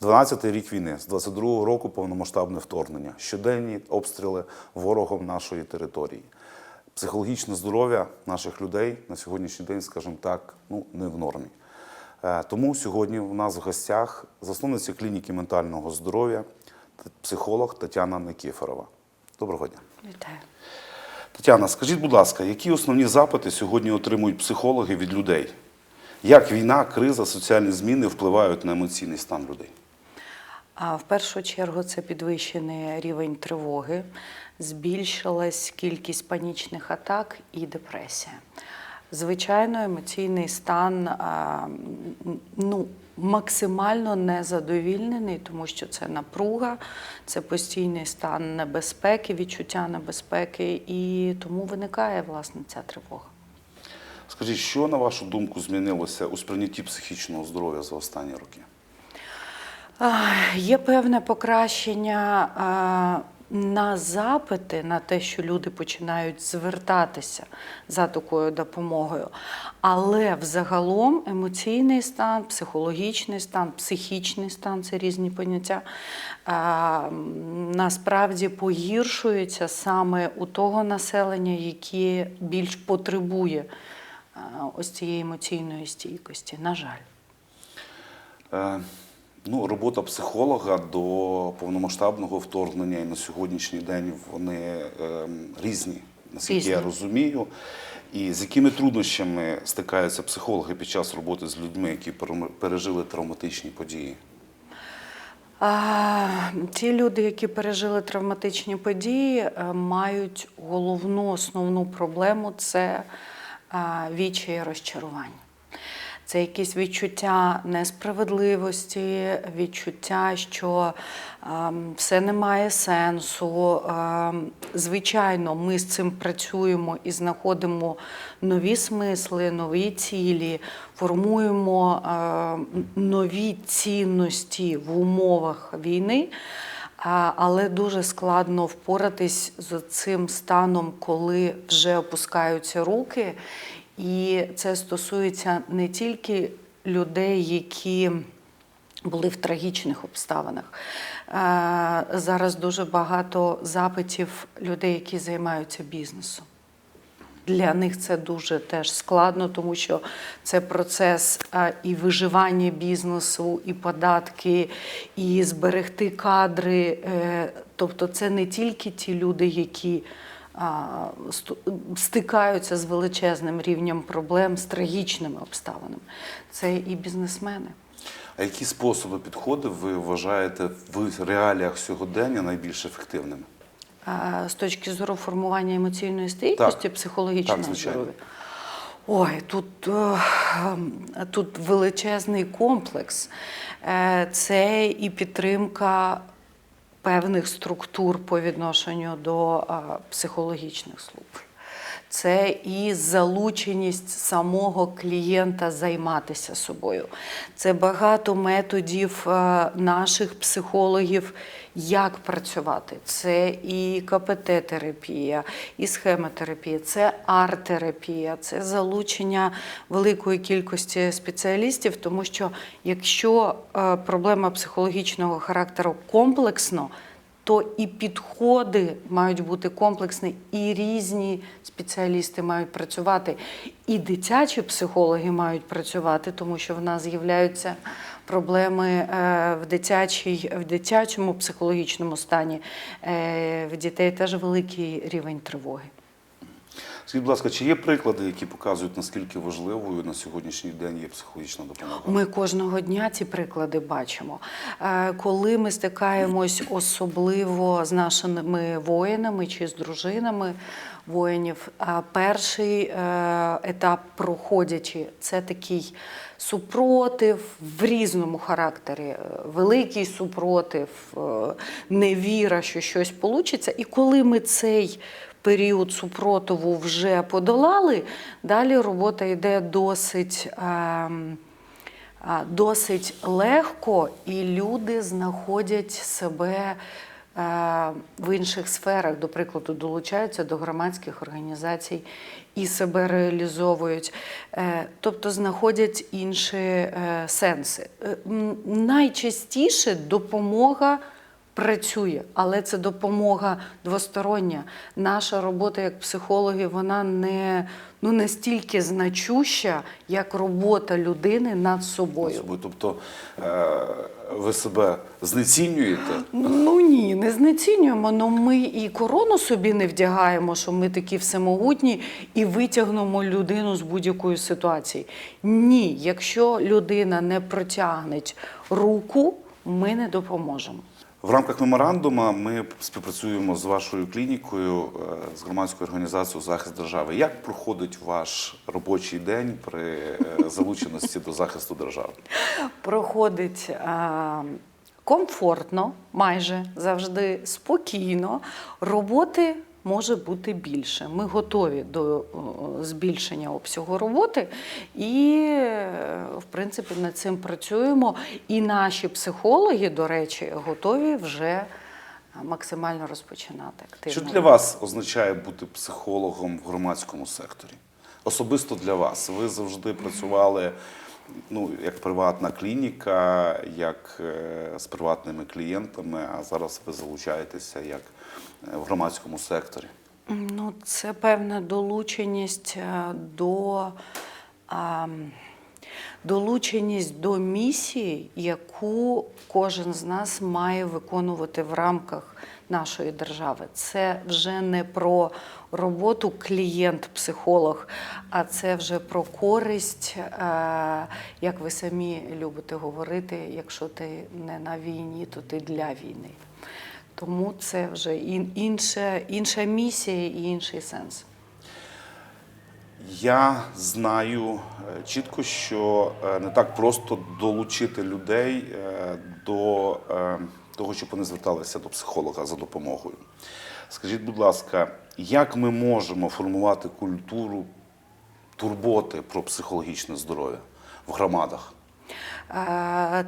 12-й рік війни, з 22-го року повномасштабне вторгнення, щоденні обстріли ворогом нашої території. Психологічне здоров'я наших людей на сьогоднішній день, скажімо так, ну не в нормі. Е, Тому сьогодні у нас в гостях засновниця клініки ментального здоров'я, психолог Тетяна Никифорова. Доброго дня. Вітаю. Тетяна, скажіть, будь ласка, які основні запити сьогодні отримують психологи від людей? Як війна, криза, соціальні зміни впливають на емоційний стан людей? В першу чергу це підвищений рівень тривоги, збільшилась кількість панічних атак і депресія. Звичайно, емоційний стан ну, максимально незадовільнений, тому що це напруга, це постійний стан небезпеки, відчуття небезпеки, і тому виникає власне ця тривога. Скажіть, що на вашу думку змінилося у сприйнятті психічного здоров'я за останні роки? Є певне покращення на запити, на те, що люди починають звертатися за такою допомогою. Але взагалом емоційний стан, психологічний стан, психічний стан це різні поняття. Насправді погіршується саме у того населення, яке більш потребує ось цієї емоційної стійкості. На жаль. Ну, робота психолога до повномасштабного вторгнення і на сьогоднішній день вони е, різні, наскільки я розумію. І з якими труднощами стикаються психологи під час роботи з людьми, які пережили травматичні події? А, Ті люди, які пережили травматичні події, е, мають головну основну проблему це відчай і розчарування. Це якісь відчуття несправедливості, відчуття, що ем, все не має сенсу. Ем, звичайно, ми з цим працюємо і знаходимо нові смисли, нові цілі, формуємо ем, нові цінності в умовах війни. Але дуже складно впоратись з цим станом, коли вже опускаються руки. І це стосується не тільки людей, які були в трагічних обставинах. Е, Зараз дуже багато запитів людей, які займаються бізнесом. Для них це дуже теж складно, тому що це процес і виживання бізнесу, і податки, і зберегти кадри. Е, Тобто, це не тільки ті люди, які стикаються з величезним рівнем проблем, з трагічними обставинами. Це і бізнесмени. А які способи підходи ви вважаєте в реаліях сьогодення найбільш ефективними? З точки зору формування емоційної стійкості, психологічного здоров'я. Ой, тут, е, тут величезний комплекс. Е, Це і підтримка певних структур по відношенню до психологічних служб. Це і залученість самого клієнта займатися собою. Це багато методів е, наших психологів, як працювати. Це і КПТ-терапія, і схемотерапія, це арт-терапія, це залучення великої кількості спеціалістів, тому що якщо е, проблема психологічного характеру комплексно, то і підходи мають бути комплексні, і різні спеціалісти мають працювати, і дитячі психологи мають працювати, тому що в нас з'являються проблеми е, в, дитячій, в дитячому психологічному стані. Е, В дітей теж великий рівень тривоги. Скажіть, будь ласка, чи є приклади, які показують, наскільки важливою на сьогоднішній день є психологічна допомога? Ми кожного дня ці приклади бачимо. Е, Коли ми стикаємось особливо з нашими воїнами чи з дружинами воїнів, е, перший е, етап проходячи це такий супротив в різному характері, великий супротив, невіра, що щось вийде. І коли ми цей період супротиву вже подолали, далі робота йде досить. ем, досить легко, і люди знаходять себе в інших сферах, до прикладу, долучаються до громадських організацій і себе реалізовують, Е, тобто знаходять інші е, сенси. Е, Найчастіше допомога працює, але це допомога двостороння. Наша робота як психологів, вона не ну, настільки значуща, як робота людини над собою. собою. Тобто е, ви себе знецінюєте? Ну ні, не знецінюємо. Ну ми і корону собі не вдягаємо, що ми такі всемогутні і витягнемо людину з будь-якої ситуації. Ні, якщо людина не протягне руку, ми не допоможемо. В рамках меморандуму ми співпрацюємо з вашою клінікою, е, з громадською організацією захист держави. Як проходить ваш робочий день при е, залученості до захисту держави? проходить а, комфортно, майже завжди спокійно. Роботи може бути більше. Ми готові до збільшення обсягу роботи і, е, в принципі, над цим працюємо. І наші психологи, до речі, готові вже максимально розпочинати активно. Що для вас означає бути психологом в громадському секторі? Особисто для вас. Ви завжди працювали ну, як приватна клініка, як е, з приватними клієнтами, а зараз ви залучаєтеся як е, в громадському секторі. Ну, це певна долученість е, до а, долученість до місії, яку кожен з нас має виконувати в рамках нашої держави. Це вже не про роботу клієнт-психолог, а це вже про користь, е, як ви самі любите говорити, якщо ти не на війні, то ти для війни. Тому це вже інша, інша місія і інший сенс. Я знаю е, чітко, що е, не так просто долучити людей до того, щоб вони зверталися до психолога за допомогою. Скажіть, будь ласка, як ми можемо формувати культуру турботи про психологічне здоров'я в громадах?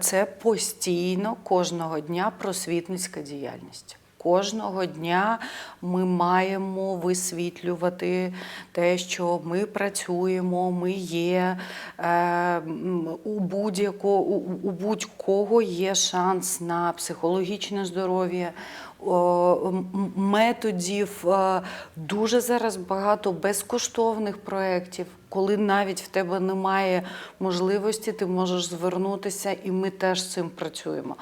Це постійно кожного дня просвітницька діяльність. Кожного дня ми маємо висвітлювати те, що ми працюємо, ми є е, у будь-якого у, у будь-кого є шанс на психологічне здоров'я. Методів е, дуже зараз багато безкоштовних проєктів, коли навіть в тебе немає можливості, ти можеш звернутися, і ми теж з цим працюємо.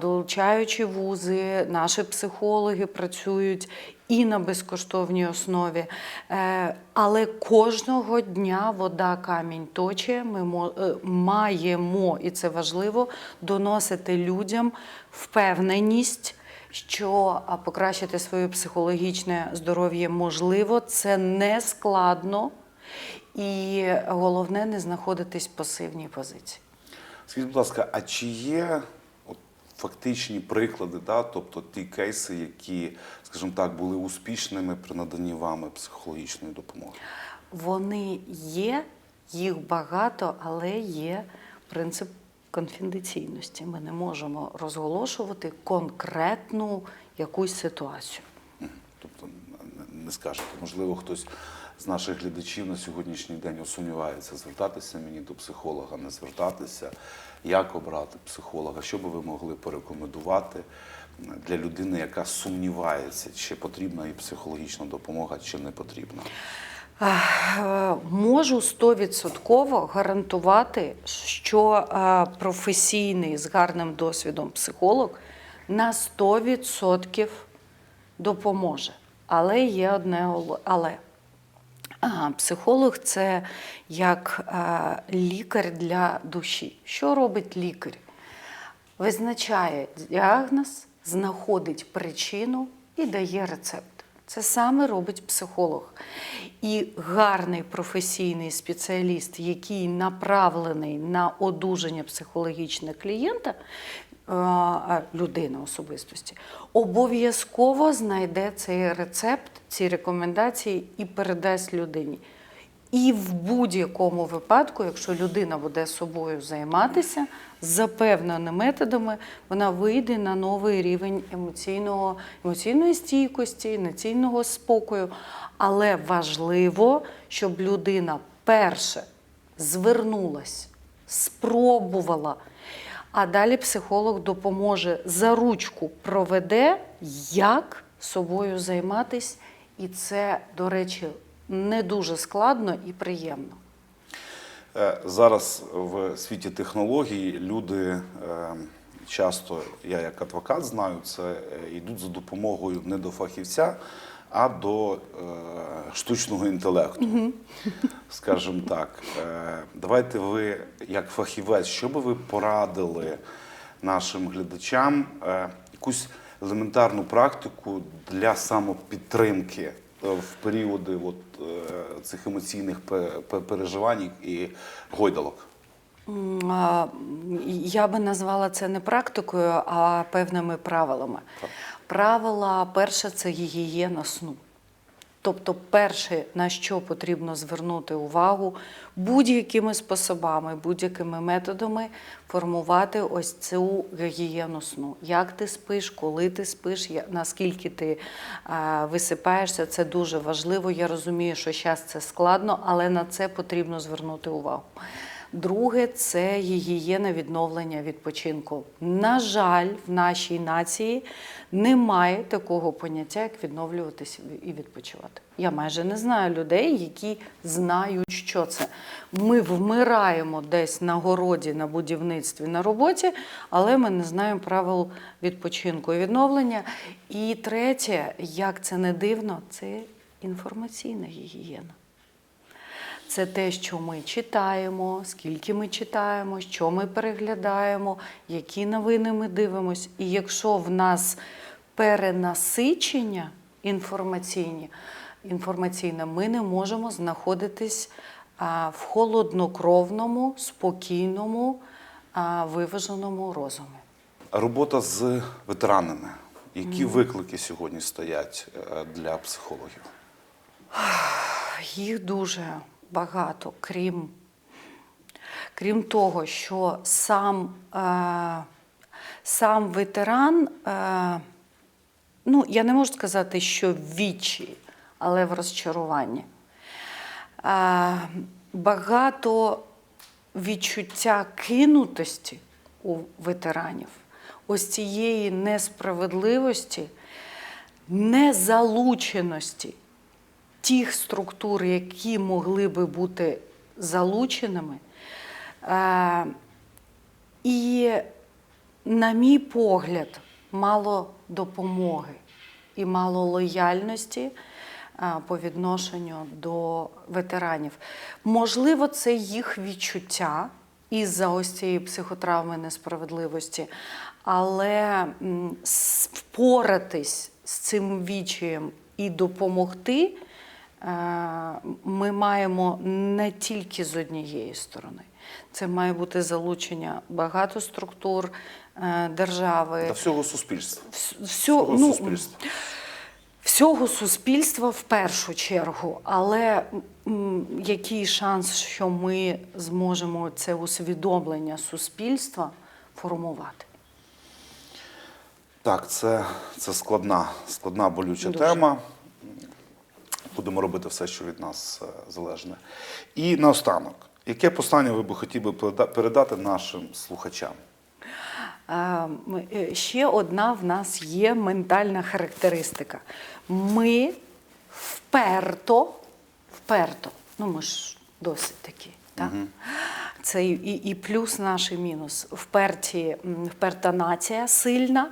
Долучаючи вузи, наші психологи працюють і на безкоштовній основі. Е, Але кожного дня вода камінь точить. Ми е, маємо, і це важливо, доносити людям впевненість. Що покращити своє психологічне здоров'я можливо, це не складно, і головне не знаходитись в пасивній позиції. Скажіть, будь ласка, а чи є фактичні приклади, да, тобто ті кейси, які, скажімо так, були успішними при наданні вами психологічної допомоги? Вони є, їх багато, але є принцип конфіденційності. Ми не можемо розголошувати конкретну якусь ситуацію. Тобто не- скажете, можливо, хтось з наших глядачів на сьогоднішній день сумнівається, звертатися мені до психолога, не звертатися, як обрати психолога, що би ви могли порекомендувати для людини, яка сумнівається, чи потрібна їй психологічна допомога, чи не потрібна. Можу стовідсотково гарантувати, що е, професійний з гарним досвідом психолог на 100% допоможе. Але є одне але. Психолог це як е, лікар для душі. Що робить лікар? Визначає діагноз, знаходить причину і дає рецепт. Це саме робить психолог. І гарний професійний спеціаліст, який направлений на одужання психологічне клієнта, е, а, людини особистості, обов'язково знайде цей рецепт, ці рекомендації і передасть людині. І в будь-якому випадку, якщо людина буде собою займатися за певними методами, вона вийде на новий рівень емоційного, емоційної стійкості, емоційного спокою. Але важливо, щоб людина перше звернулась, спробувала. А далі психолог допоможе за ручку проведе, як собою займатись, і це, до речі, не дуже складно і приємно. Е, Зараз в світі технологій люди е, часто, я як адвокат знаю, це е, йдуть за допомогою не до фахівця, а до е, штучного інтелекту. Скажімо так. Е, Давайте ви, як фахівець, що би ви порадили нашим глядачам е, якусь елементарну практику для самопідтримки е, в періоди от, е, цих емоційних пе- пе- переживань і гойдалок? М, а, Я би назвала це не практикою, а певними правилами. Правила перше це гігієна сну. Тобто, перше, на що потрібно звернути увагу будь-якими способами, будь-якими методами формувати ось цю гігієну сну. Як ти спиш, коли ти спиш, наскільки ти е, висипаєшся, це дуже важливо. Я розумію, що зараз це складно, але на це потрібно звернути увагу. Друге це гігієна відновлення відпочинку. На жаль, в нашій нації немає такого поняття, як відновлюватися і відпочивати. Я майже не знаю людей, які знають, що це. Ми вмираємо десь на городі, на будівництві, на роботі, але ми не знаємо правил відпочинку і відновлення. І третє, як це не дивно, це інформаційна гігієна. Це те, що ми читаємо, скільки ми читаємо, що ми переглядаємо, які новини ми дивимося. І якщо в нас перенасичення інформаційні, інформаційне, ми не можемо знаходитись в холоднокровному, спокійному, виваженому розумі. Робота з ветеранами. Які виклики сьогодні стоять е, для психологів? Їх дуже багато, крім, крім того, що сам, е, сам ветеран, е, ну, я не можу сказати, що в відчаї, але в розчаруванні. Е, багато відчуття кинутості у ветеранів, ось цієї несправедливості, незалученості тих структур, які могли би бути залученими. Е, І, на мій погляд, мало допомоги і мало лояльності е, по відношенню до ветеранів. Можливо, це їх відчуття із-за ось цієї психотравми несправедливості, але впоратись з цим відчаєм і допомогти. Е, Ми маємо не тільки з однієї сторони. Це має бути залучення багато структур е, держави, Та всього суспільства. Вс- всьо- Всього ну, суспільства. всього суспільства в першу чергу. Але який шанс, що ми зможемо це усвідомлення суспільства формувати? Так, це, це складна, складна болюча Дуже. тема. Будемо робити все, що від нас е, залежне. І наостанок, яке послання ви би хотіли переда- передати нашим слухачам? Е, е, Ще одна в нас є ментальна характеристика. Ми вперто, вперто, ну ми ж досить такі, так? Це і, і, і плюс наш і мінус. Вперті, вперта нація сильна,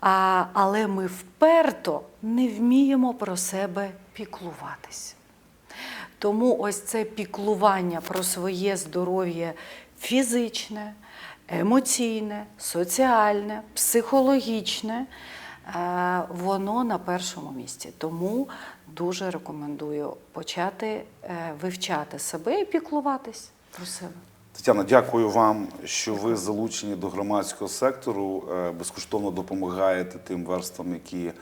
а, але ми вперто не вміємо про себе піклуватись. Тому ось це піклування про своє здоров'я фізичне, емоційне, соціальне, психологічне, е, воно на першому місці. Тому дуже рекомендую почати е, вивчати себе і піклуватись про себе. Тетяна, дякую вам, що ви залучені до громадського сектору, е, безкоштовно допомагаєте тим верствам, які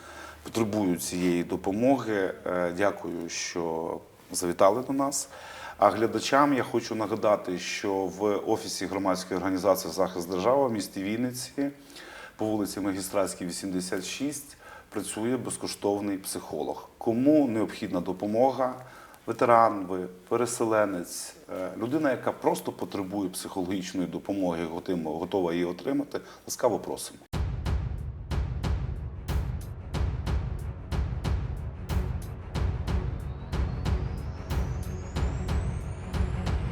потребують цієї допомоги. Е, Дякую, що завітали до нас. А глядачам я хочу нагадати, що в офісі громадської організації Захист держави в місті Вінниці по вулиці Магістратській, 86 працює безкоштовний психолог. Кому необхідна допомога, ветеран, ви, переселенець, е, людина, яка просто потребує психологічної допомоги, готова її отримати, ласкаво просимо.